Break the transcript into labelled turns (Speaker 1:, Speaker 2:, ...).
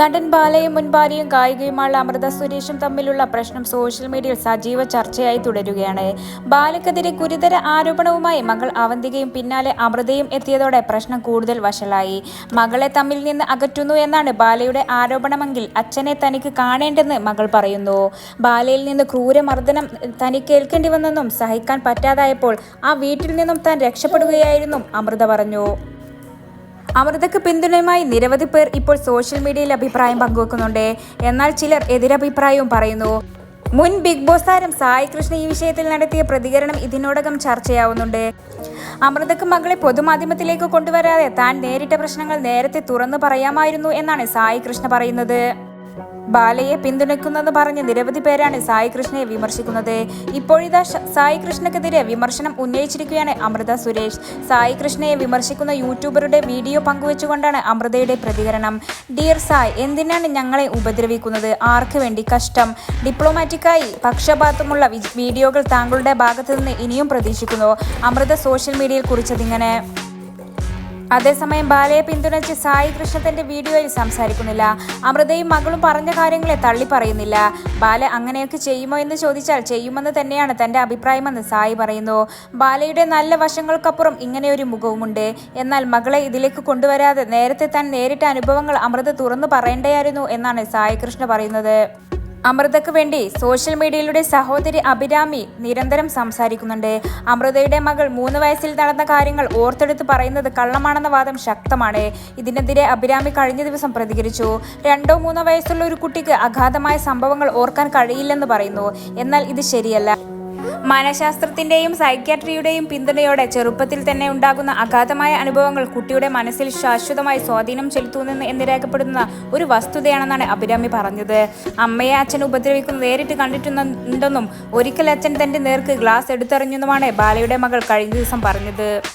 Speaker 1: നടൻ ബാലയും മുൻ ഭാര്യയും അമൃത സുരേഷും തമ്മിലുള്ള പ്രശ്നം സോഷ്യൽ മീഡിയയിൽ സജീവ ചർച്ചയായി തുടരുകയാണ്. ബാലയ്ക്കെതിരെ ഗുരുതര ആരോപണവുമായി മകൾ അവന്തികയും പിന്നാലെ അമൃതയും എത്തിയതോടെ പ്രശ്നം കൂടുതൽ വഷളായി. മകളെ തമ്മിൽ നിന്ന് അകറ്റുന്നു എന്നാണ് ബാലയുടെ ആരോപണമെങ്കിൽ അച്ഛനെ തനിക്ക് കാണേണ്ടെന്ന് മകൾ പറയുന്നു. ബാലയിൽ നിന്ന് ക്രൂരമർദ്ദനം തനിക്ക് ഏൽക്കേണ്ടി വന്നെന്നും സഹിക്കാൻ പറ്റാതായപ്പോൾ ആ വീട്ടിൽ നിന്നും താൻ രക്ഷപ്പെടുകയായിരുന്നു അമൃത പറഞ്ഞു. അമൃതയ്ക്ക് പിന്തുണയുമായി നിരവധി പേർ ഇപ്പോൾ സോഷ്യൽ മീഡിയയിൽ അഭിപ്രായം പങ്കുവെക്കുന്നുണ്ട്. എന്നാൽ ചിലർ എതിരഭിപ്രായവും പറയുന്നു. മുൻ ബിഗ് ബോസ് താരം സായി കൃഷ്ണ ഈ വിഷയത്തിൽ നടത്തിയ പ്രതികരണം ഇതിനോടകം ചർച്ചയാവുന്നുണ്ട്. അമൃതക്ക് മകളെ പൊതുമാധ്യമത്തിലേക്ക് കൊണ്ടുവരാതെ താൻ നേരിട്ട പ്രശ്നങ്ങൾ നേരത്തെ തുറന്നു പറയാമായിരുന്നു എന്നാണ് സായി കൃഷ്ണ പറയുന്നത്. ബാലയെ പിന്തുണയ്ക്കുന്നെന്ന് പറഞ്ഞ് നിരവധി പേരാണ് സായി കൃഷ്ണയെ വിമർശിക്കുന്നത്. ഇപ്പോഴിതാ സായി കൃഷ്ണക്കെതിരെ വിമർശനം ഉന്നയിച്ചിരിക്കുകയാണ് അമൃത സുരേഷ്. സായി കൃഷ്ണയെ വിമർശിക്കുന്ന യൂട്യൂബറുടെ വീഡിയോ പങ്കുവെച്ചുകൊണ്ടാണ് അമൃതയുടെ പ്രതികരണം. ഡിയർ സായ് എന്തിനാണ് ഞങ്ങളെ ഉപദ്രവിക്കുന്നത്? ആർക്ക് വേണ്ടി കഷ്ടം? ഡിപ്ലോമാറ്റിക്കായി പക്ഷപാതമുള്ള വീഡിയോകൾ താങ്കളുടെ ഭാഗത്തു നിന്ന് ഇനിയും പ്രതീക്ഷിക്കുന്നു. അമൃത സോഷ്യൽ മീഡിയയിൽ കുറിച്ചതിങ്ങനെ അതേസമയം ബാലയെ പിന്തുണച്ച് സായി കൃഷ്ണ തന്റെ വീഡിയോയിൽ സംസാരിക്കുന്നില്ല. അമൃതയും മകളും പറഞ്ഞ കാര്യങ്ങളെ തള്ളി പറയുന്നില്ല. ബാല അങ്ങനെയൊക്കെ ചെയ്യുമോ എന്ന് ചോദിച്ചാൽ ചെയ്യുമെന്ന് തന്നെയാണ് തന്റെ അഭിപ്രായമെന്ന് സായി പറയുന്നു. ബാലയുടെ നല്ല വശങ്ങൾക്കപ്പുറം ഇങ്ങനെയൊരു മുഖവുമുണ്ട്. എന്നാൽ മകളെ ഇതിലേക്ക് കൊണ്ടുവരാതെ നേരത്തെ താൻ നേരിട്ട അനുഭവങ്ങൾ അമൃത തുറന്നു പറയേണ്ടയായിരുന്നു എന്നാണ് സായി കൃഷ്ണ പറയുന്നത്. അമൃതയ്ക്ക് വേണ്ടി സോഷ്യൽ മീഡിയയിലൂടെ സഹോദരി അഭിരാമി നിരന്തരം സംസാരിക്കുന്നുണ്ട്. അമൃതയുടെ മകൾ മൂന്ന് വയസ്സിൽ നടന്ന കാര്യങ്ങൾ ഓർത്തെടുത്ത് പറയുന്നത് കള്ളമാണെന്ന വാദം ശക്തമാണ്. ഇതിനെതിരെ അഭിരാമി കഴിഞ്ഞ ദിവസം പ്രതികരിച്ചു. രണ്ടോ മൂന്നോ വയസ്സുള്ള ഒരു കുട്ടിക്ക് അഗാധമായ സംഭവങ്ങൾ ഓർക്കാൻ കഴിയില്ലെന്ന് പറയുന്നു. എന്നാൽ ഇത് ശരിയല്ല. മനഃശാസ്ത്രത്തിന്റെയും സൈക്യാട്രിയുടെയും പിന്തുണയോടെ ചെറുപ്പത്തിൽ തന്നെ ഉണ്ടാകുന്ന അഗാധമായ അനുഭവങ്ങൾ കുട്ടിയുടെ മനസ്സിൽ ശാശ്വതമായി സ്വാധീനം ചെലുത്തുന്നു എന്ന് രേഖപ്പെടുന്ന ഒരു വസ്തുതയാണെന്നാണ് അഭിരാമി പറഞ്ഞത്. അമ്മയെ അച്ഛൻ ഉപദ്രവിക്കുന്ന നേരിട്ട് കണ്ടിട്ടുണ്ടെന്നും ഒരിക്കൽ അച്ഛൻ തന്റെ നേർക്ക് ഗ്ലാസ് എടുത്തെറിഞ്ഞെന്നുമാണ് ബാലയുടെ മകൾ കഴിഞ്ഞ ദിവസം പറഞ്ഞത്.